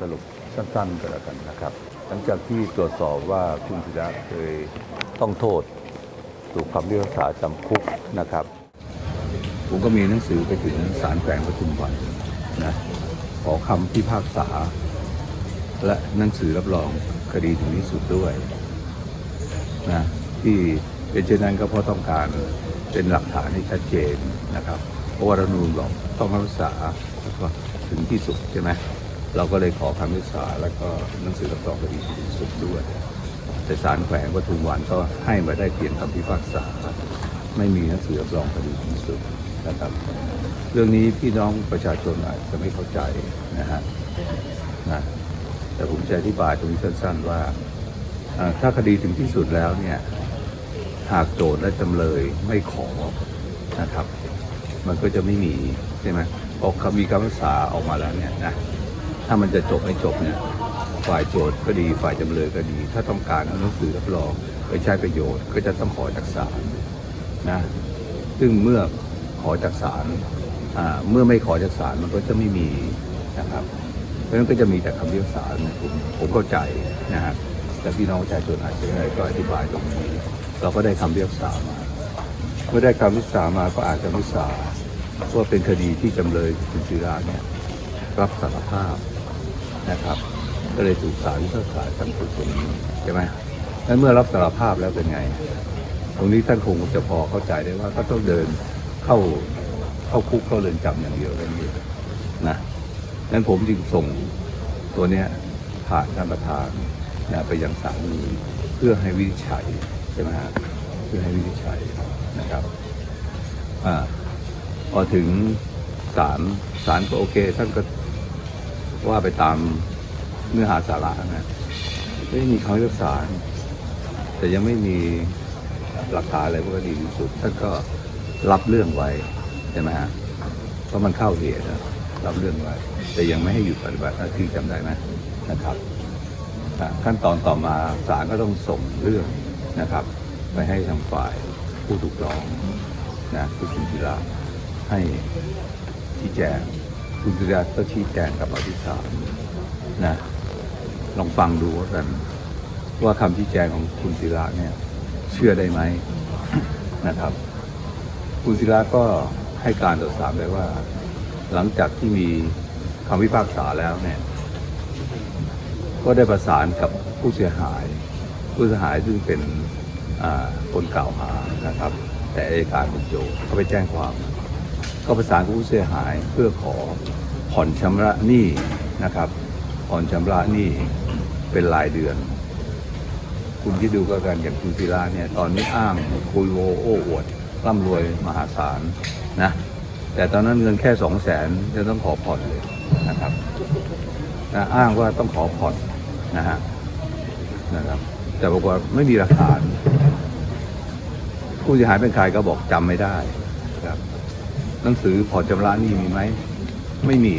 สรุปสั้นๆก็แล้วกันนะครับ หลังจากที่ตรวจสอบว่าคุณศิระเคยต้องโทษ ถูกคำพิพากษาจำคุกนะครับ ผมก็มีหนังสือไปถึงศาลแขวงปทุมวันนะขอคำพิพากษา และหนังสือรับรองคดีถึงที่สุดด้วยนะที่เป็นเช่นนั้นก็เพราะต้องการเป็นหลักฐานให้ชัดเจนนะครับ เพราะว่ารัฐธรรมนูญบอกต้องพิพากษาแล้วก็ถึงที่สุดใช่ไหม เราก็เลยขอคำพิพาแล้วก็หนังสือรับรองคดีสุดด้วยแต่ศาลแขวงปทุมวันก็ให้มาได้เพียงคำพิพากษา ไม่มีหนังสือรับรองคดีสุดนะครับ เรื่องนี้พี่น้องประชาชนอาจจะไม่เข้าใจนะฮะนะแต่ผมจะอธิบายตรงนี้สั้นๆว่าอ่าถ้าคดีถึงที่สุดแล้วเนี่ยหากโจทย์และจำเลยไม่ขอนะครับ มันก็จะไม่มีใช่ไหมออกคำมีคำพิพากษาออกมาแล้วเนี่ยนะ ถ้ามันจะจบไม่จบเนี่ยฝ่ายโจทย์ก็ดีฝ่ายจำเลยก็ดี ถ้าต้องการเอาหนังสือรับรองไปใช้ประโยชน์ก็จะต้องขอจากศาลนะซึ่งเมื่อขอจากศาลอ่าเมื่อไม่ขอจากศาลมันก็จะไม่มีนะครับเพราะฉะนั้นก็จะมีแต่คำพิพากษาผมผมเข้าใจนะฮะแต่พี่น้องประชาชนอาจจะไม่ได้ก็อธิบายตรงนี้ เราก็ได้คำพิพากษามาเมื่อได้คำพิพากษามาก็อาจจะพิพากษาว่าเป็นคดีที่จำเลยคุณศิระเนี่ย รับสารภาพนะครับ ก็เลยถูกศาลพิพากษาจำคุกตรงนี้ใช่ไหมนั้นเมื่อรับสารภาพแล้วเป็นไง ตรงนี้ท่านคงจะพอเข้าใจได้ว่าก็ต้องเดินเข้าเข้าคุกเข้าเรือนจำอย่างเดียวนั่นเองนะนั้นผมจึงส่งตัวเนี้ยผ่านท่านประธานนะไปยังศาลนี้เพื่อให้วินิจฉัยใช่ไหมฮะเพื่อให้วินิจฉัยนะครับอ่าพอถึงศาลศาลก็โอเคท่านก็ ว่าไปตามเนื้อหาสาระนะไม่มีคำพิพากษาแต่ยังไม่มีหลักฐานอะไรพวกดีที่สุดท่านก็รับเรื่องไว้ใช่ไหมฮะเพราะมันเข้าเหตุนะรับเรื่องไว้ แต่ยังไม่ให้หยุดปฏิบัติหน้าที่จำได้ไหมนะครับขั้นตอนต่อมาศาลก็ต้องส่งเรื่องนะครับ ไปให้ทางฝ่ายผู้ถูกร้องนะคือคุณศิระให้ชี้แจง คุณศิระก็ชี้แจงกับอธิศาลนะลองฟังดูว่ากันว่าคำชี้แจงของคุณศิระเนี่ย เชื่อได้ไหมนะครับ คุณศิระก็ให้การต่อศาลไปว่า หลังจากที่มีคำพิพากษาแล้วเนี่ย ก็ได้ประสานกับผู้เสียหาย ผู้เสียหายซึ่งเป็นคนกล่าวหานะครับ แต่อัยการเป็นโจทย์เขาไปแจ้งความ ก็ประสานกับผู้เสียหายเพื่อขอผ่อนชำระหนี้นะครับ ผ่อนชำระหนี้เป็นรายเดือน คุณที่ดูก็กันอย่างคุณศิระเนี่ย ตอนนี้อ้างคุยโวโอ้อวดร่ำรวยมหาศาลนะ แต่ตอนนั้นเงินแค่สองแสนจะต้องขอผ่อนเลยนะครับนะอ้างว่าต้องขอผ่อนนะฮะนะครับ แต่บอกว่าไม่มีหลักฐาน ผู้เสียหายเป็นใครก็บอกจำไม่ได้ หนังสือผ่อนชำระหนี้มีไหม ไม่มี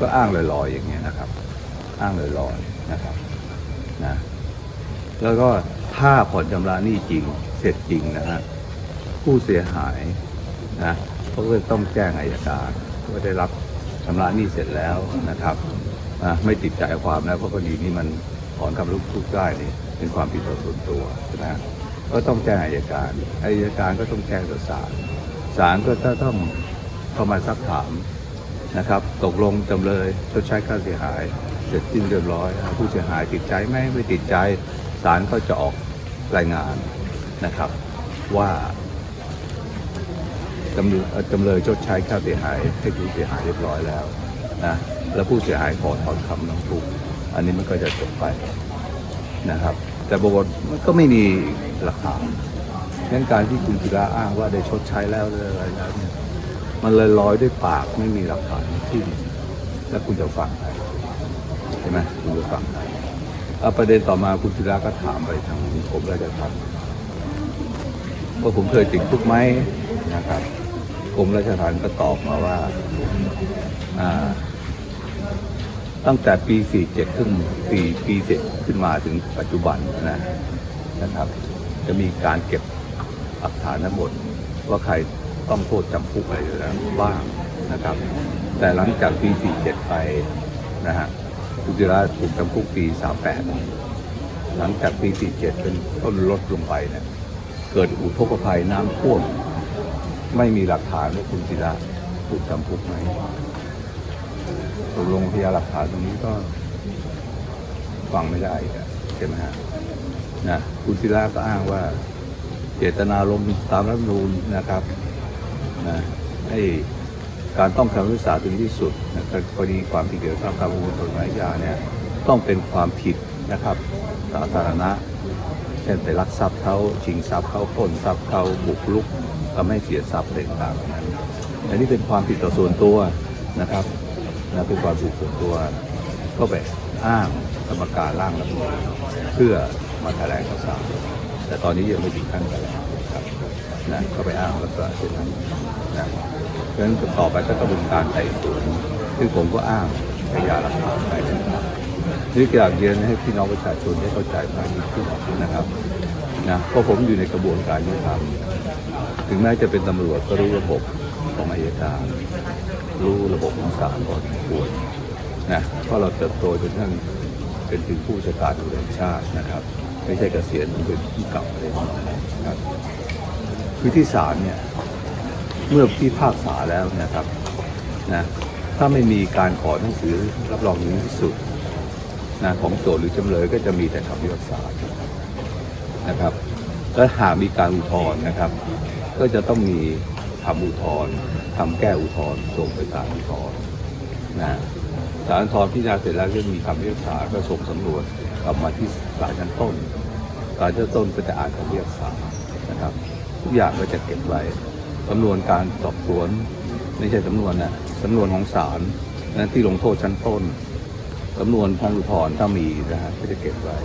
ก็อ้างลอยๆอย่างเงี้ยนะครับ อ้างลอยๆนะครับนะแล้วก็ถ้าผ่อนชำระหนี้จริง เสร็จจริงนะฮะผู้เสียหายนะเขาก็ต้องแจ้งอายการว่าได้รับชำระหนี้เสร็จแล้วนะครับอะไม่ติดใจความแล้วเพราะคดีนี้มันถอนคำรุกทุกได้นี่เป็นความผิดต่อส่วนตัวใช่ไหมฮะก็ต้องแจ้งอายการอายการก็ต้องแจ้งต่อศาล ศาลก็จะต้องเข้ามาซักถามนะครับ ตกลงจำเลยชดใช้ค่าเสียหาย เสร็จสิ้นเรียบร้อย ผู้เสียหายติดใจไหมไม่ติดใจศาลก็จะออกรายงานนะครับ ว่าจำเลยจำเลยชดใช้ค่าเสียหายให้ผู้เสียหายเรียบร้อยแล้วนะแล้วผู้เสียหายขอถอนคำร้องทุกข์อันนี้มันก็จะจบไปนะครับ แต่ปรากฏมันก็ไม่มีหลักฐาน งั้นการที่คุณศิระอ้างว่าได้ชดใช้แล้วอะไรแล้วเนี่ยมันเลยลอยด้วยปากไม่มีหลักฐานที่แล้วคุณจะฟังใครใช่ไหมคุณจะฟังใครเอาประเด็นต่อมาคุณศิระก็ถามไปทางผมราชทัณฑ์ว่าผมเคยติดคุกไหมนะครับกรมราชทัณฑ์ก็ตอบมาว่า ตั้งแต่ปี 47 ขึ้นปีปีเสร็จขึ้นมาถึงปัจจุบันนะนะครับ จะมีการเก็บ หลักฐานทั้งหมด ว่าใครต้องโทษจำคุกอะไรแล้วบ้างนะครับ แต่หลังจากปี 47 ไปนะฮะคุณจิระถูกจำคุกปี 38 หลังจากปี 47 เป็นต้นลดลงไปเนี่ยเกิดอุทกภัยน้ำท่วม ไม่มีหลักฐานว่าคุณจิระถูกจำคุกไหมตกลงพยานหลักฐานตรงนี้ก็ฟังไม่ได้ใช่ไหมฮะนะคุณศิระก็อ้างว่า เจตนารมณ์ตามรัฐมนูญนะครับนะให้การต้องคำพิพากษาถึงที่สุดนะกรณีความผิดเกี่ยวกับการประมวลกฎหมายอาเนี่ยต้องเป็นความผิดนะครับสาธารณะ เช่นไปลักทรัพย์เขาชิงทรัพย์เขาปล้นทรัพย์เขาบุกรุกทำให้เสียทรัพย์อะไรต่างๆนั้นอันนี้เป็นความผิดต่อส่วนตัวนะครับนะเป็นความผิดส่วนตัวก็ไปอ้างกรรมการร่างรัฐมนูญเพื่อมาแถลงข่าวสาร แต่ตอนนี้ยังไม่ถึงขั้นแถลงครับนะก็ไปอ้างแล้วก็เช่นนั้นนะเพราะฉะนั้นต่อไปก็กระบวนการไต่สวนซึ่งผมก็อ้างพยานหลักฐานไปนะครับนี่อยากเรียนให้พี่น้องประชาชนได้เข้าใจมากยิ่งขึ้นนะครับนะเพราะผมอยู่ในกระบวนการยุติธรรมถึงแม้จะเป็นตำรวจก็รู้ระบบของอัยการรู้ระบบของศาลพอสมควรนะเพราะเราเติบโตจนทั้งเป็นถึงผู้จัดการตำรวจแห่งชาตินะครับ ไม่ใช่เกษียณเป็นผู้เก่าอะไรนะครับคือที่ศาลเนี่ยเมื่อพิพากษาแล้วนะครับนะถ้าไม่มีการขอหนังสือรับรองถึงที่สุดนะของโจทย์หรือจำเลยก็จะมีแต่คำพิพากษานะครับและหากมีการอุทธรณ์นะครับ ก็จะต้องมีคำอุทธรณ์คำแก้อุทธรณ์ส่งไปศาลอุทธรณ์นะศาลอุทธรณ์พิจารณาเสร็จแล้วก็มีคำพิพากษาก็ส่งสำนวนกลับมาที่ศาลชั้นต้น ศาลชั้นต้นก็จะอ่านคำพิพากษานะครับ ทุกอย่างก็จะเก็บไว้สำนวนการสอบสวนไม่ใช่สำนวนนะสำนวนของศาลนะที่ลงโทษชั้นต้นสำนวนของอุทธรณ์ถ้ามีนะฮะก็จะเก็บไว้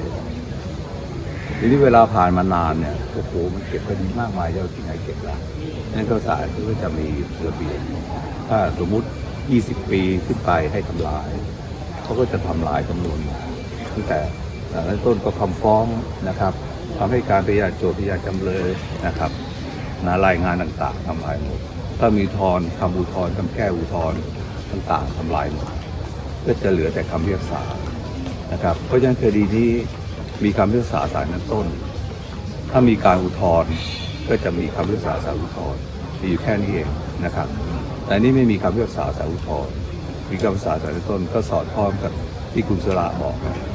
ทีนี้เวลาผ่านมานานเนี่ยโอ้โหมันเก็บคดีมากมายจะเอาที่ไหนเก็บละนั่นก็ศาลก็จะมีระเบียบถ้าสมมุติ 20 ปีขึ้นไปให้ทำลายเขาก็จะทำลายจำนวนตั้งแต่ ศาลชั้นต้นก็คำฟ้องนะครับทำให้การพยานโจทย์พยานจำเลยนะครับนะรายงานต่างๆทำลายหมดถ้ามีทอนคำอุทธรณ์คำแก้อุทธรณ์ต่างๆทำลายหมดก็จะเหลือแต่คำพิพากษานะครับเพราะฉะนั้นคดีนี้มีคำพิพากษาศาลชั้นต้น ถ้ามีการอุทธรณ์ก็จะมีคำพิพากษาศาลอุทธรณ์มีอยู่แค่นี้เองนะครับแต่นี่ไม่มีคำพิพากษาศาลอุทธรณ์มีคำพิพากษาศาลชั้นต้นก็สอดคล้องกับที่คุณสระบอกนะ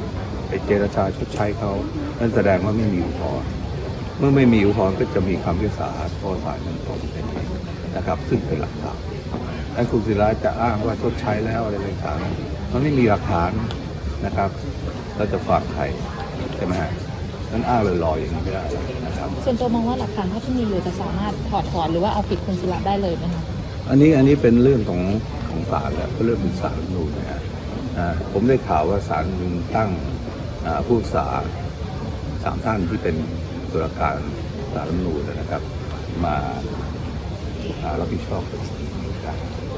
ไปเจรจาชดใช้เขา นั่นแสดงว่าไม่มีอุทธรณ์เมื่อไม่มีอุทธรณ์ก็จะมีคำพิพากษาโทษศาลชั้นต้นเป็นเองนะครับ ซึ่งเป็นหลักฐานถ้าคุณศิระจะอ้างว่าชดใช้แล้วอะไรต่างๆมันไม่มีหลักฐานนะครับเราจะฝากใครใช่ไหมฮะนั้นอ้างลอยๆอย่างนี้ไม่ได้นะครับ ส่วนตัวมองว่าหลักฐานถ้าที่มีอยู่จะสามารถถอดถอนหรือว่าเอาผิดคุณศิระได้เลยไหมคะอันนี้อันนี้เป็นเรื่องของของศาลแล้วก็เรื่องของศาลรัฐธรรมนูญนะฮะอ่าผมได้ข่าวว่าศาลรัฐธรรมนูญตั้งอ่า ผู้พิพากษาสามท่านที่เป็นตุลาการศาลรัฐมนูญนะครับ มาอ่ารับผิดชอบคดีนะครับ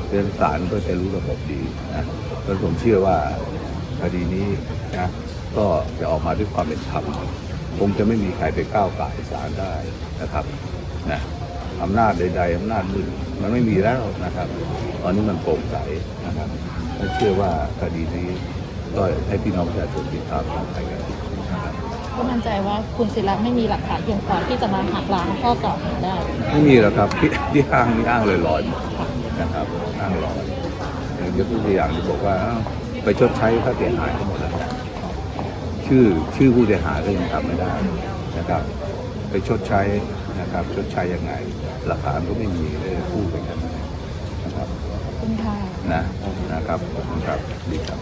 เรื่องศาลก็จะรู้ระบบดีนะแล้วผมเชื่อว่าคดีนี้นะก็จะออกมาด้วยความเป็นธรรมคงจะไม่มีใครไปก้าวไก่ายศาลได้นะครับนะอำนาจใดๆอำนาจมืดมันไม่มีแล้วนะครับ ตอนนี้มันโปร่งใสนะครับและเชื่อว่าคดีนี้ ก็ให้พี่น้องประชาชนติดตามกันไปกันนะครับก็มั่นใจว่าคุณศิระไม่มีหลักฐานเพียงพอที่จะมาหักล้างข้อกล่าวหาได้ ไม่มีหรอกครับที่ที่อ้างนี่อ้างลอยๆนะครับอ้างลอยอย่างยกตัวอย่างที่บอกว่าอ้าวไปชดใช้ค่าเสียหายทั้งหมดแล้วชื่อชื่อผู้เสียหายก็ยังทำไม่ได้นะครับ ไปชดใช้นะครับชดใช้ยังไง หลักฐานก็ไม่มีเลยพูดไปกันนะครับคุณค่ะนะนะครับขอบคุณครับดีครับ